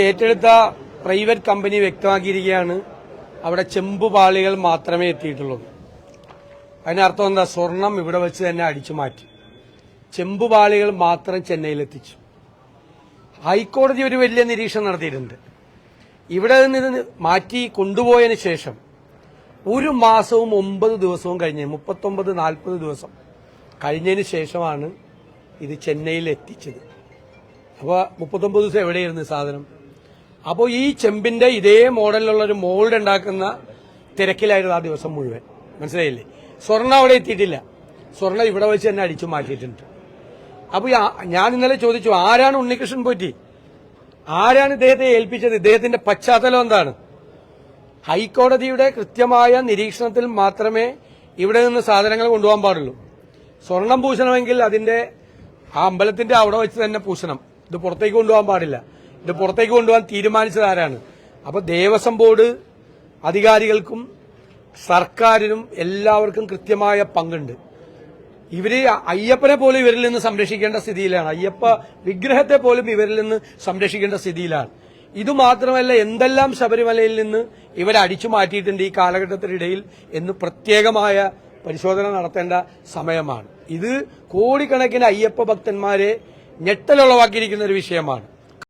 ഏറ്റെടുത്ത private company വ്യക്തമാക്കിയിരിക്കുകയാണ്. അവിടെ ചെമ്പുപാളികൾ മാത്രമേ എത്തിയിട്ടുള്ളൂ. അതിനർത്ഥം എന്താ? സ്വർണം ഇവിടെ വെച്ച് തന്നെ അടിച്ചു മാറ്റി. ചെമ്പുപാളികൾ മാത്രം ചെന്നൈയിൽ എത്തിച്ചു ഹൈക്കോടതി ഒരു വലിയ നിരീക്ഷണം നടത്തിയിട്ടുണ്ട്. ഇവിടെ നിന്ന് മാറ്റി കൊണ്ടുപോയതിനു ശേഷം ഒരു മാസവും ഒമ്പത് ദിവസവും കഴിഞ്ഞ് മുപ്പത്തൊമ്പത് നാൽപ്പത് ദിവസം കഴിഞ്ഞതിന് ശേഷമാണ് ഇത് ചെന്നൈയിൽ എത്തിച്ചത് അപ്പോൾ മുപ്പത്തൊമ്പത് ദിവസം എവിടെയായിരുന്നു സാധനം? അപ്പോൾ ഈ ചെമ്പിന്റെ ഇതേ മോഡലിലുള്ള ഒരു മോൾഡ് ഉണ്ടാക്കുന്ന തിരക്കിലായിരുന്നു ആ ദിവസം മുഴുവൻ. മനസ്സിലായില്ലേ? സ്വർണ അവിടെ എത്തിയിട്ടില്ല. സ്വർണ ഇവിടെ വെച്ച് തന്നെ അടിച്ചു മാറ്റിയിട്ടുണ്ട്. അപ്പോൾ ഞാൻ ഇന്നലെ ചോദിച്ചു ആരാണ് ഉണ്ണികൃഷ്ണൻ പോറ്റി? ആരാണ് ഇദ്ദേഹത്തെ ഏൽപ്പിച്ചത്? ഇദ്ദേഹത്തിന്റെ പശ്ചാത്തലം എന്താണ്? ഹൈക്കോടതിയുടെ കൃത്യമായ നിരീക്ഷണത്തിൽ മാത്രമേ ഇവിടെ നിന്ന് സാധനങ്ങൾ കൊണ്ടുപോകാൻ പാടുള്ളൂ. സ്വർണം പൂശണമെങ്കിൽ അതിന്റെ ആ അമ്പലത്തിന്റെ അവിടെ വെച്ച് തന്നെ പൂശണം. ഇത് പുറത്തേക്ക് കൊണ്ടുപോകാൻ പാടില്ല. ഇത് പുറത്തേക്ക് കൊണ്ടുപോകാൻ തീരുമാനിച്ചത് ആരാണ്? അപ്പൊ ദേവസ്വം ബോർഡ് അധികാരികൾക്കും സർക്കാരിനും എല്ലാവർക്കും കൃത്യമായ പങ്കുണ്ട്. ഇവർ അയ്യപ്പനെ പോലും ഇവരിൽ നിന്ന് സംരക്ഷിക്കേണ്ട സ്ഥിതിയിലാണ്. അയ്യപ്പ വിഗ്രഹത്തെ പോലും ഇവരിൽ നിന്ന് സംരക്ഷിക്കേണ്ട സ്ഥിതിയിലാണ്. ഇതുമാത്രമല്ല എന്തെല്ലാം ശബരിമലയിൽ നിന്ന് ഇവരെ അടിച്ചു മാറ്റിയിട്ടുണ്ട് ഈ കാലഘട്ടത്തിനിടയിൽ എന്ന് പ്രത്യേകമായ പരിശോധന നടത്തേണ്ട സമയമാണ്. ഇത് കോടിക്കണക്കിന് അയ്യപ്പ ഭക്തന്മാരെ ഞെട്ടലുളവാക്കിയിരിക്കുന്ന ഒരു വിഷയമാണ്.